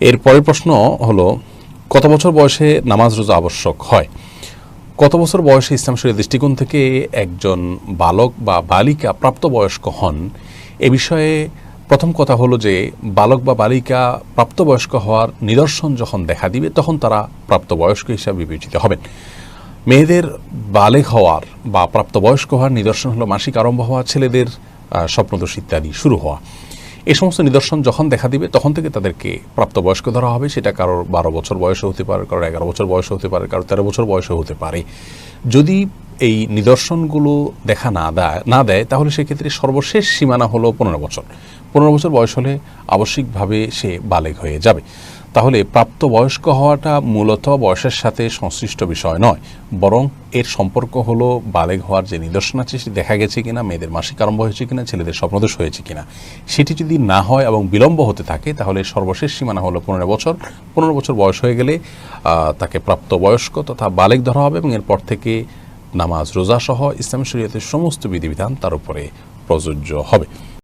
এর পরের প্রশ্ন হলো, কত বছর বয়সে নামাজ রোজা আবশ্যক হয়? কত বছর বয়সে ইসলাম শরীর দৃষ্টিকোণ থেকে একজন বালক বা বালিকা প্রাপ্তবয়স্ক হন? এ বিষয়ে প্রথম কথা হলো যে, বালক বা বালিকা প্রাপ্তবয়স্ক হওয়ার নিদর্শন যখন দেখা দিবে, তখন তারা প্রাপ্তবয়স্ক হিসাবে বিবেচিত হবেন। মেয়েদের বালেক হওয়ার বা প্রাপ্তবয়স্ক হওয়ার নিদর্শন হলো মাসিক আরম্ভ হওয়া, ছেলেদের স্বপ্নদোষ ইত্যাদি শুরু হওয়া। এই সমস্ত নিদর্শন যখন দেখা দিবে, তখন থেকে তাদেরকে প্রাপ্তবয়স্ক ধরা হবে। সেটা কারোর বারো বছর বয়সে হতে পারে, কারোর এগারো বছর বয়সে হতে পারে, কারোর তেরো বছর বয়সে হতে পারে। যদি এই নিদর্শনগুলো দেখা না দেয় না দেয়, তাহলে সেক্ষেত্রে সর্বশেষ সীমানা হলো পনেরো বছর। পনেরো বছর বয়স হলে আবশ্যিকভাবে সে বালেগ হয়ে যাবে। তাহলে প্রাপ্ত বয়স্ক হওয়াটা মূলত বয়সের সাথে সংশ্লিষ্ট বিষয় নয়, বরং এর সম্পর্ক হলো বালেগ হওয়ার যে নিদর্শন আছে সেটি দেখা গেছে কিনা, মেয়েদের মাসিক আরম্ভ হয়েছে কিনা, ছেলেদের স্বপ্নদোষ হয়েছে কিনা। সেটি যদি না হয় এবং বিলম্ব হতে থাকে, তাহলে সর্বশেষ সীমানা হলো পনেরো বছর। পনেরো বছর বয়স হয়ে গেলে তাকে প্রাপ্ত বয়স্ক তথা বালেগ ধরা হবে এবং এরপর থেকে নামাজ রোজাসহ ইসলাম শরীয়তের সমস্ত বিধিবিধান তার উপরে প্রযোজ্য হবে।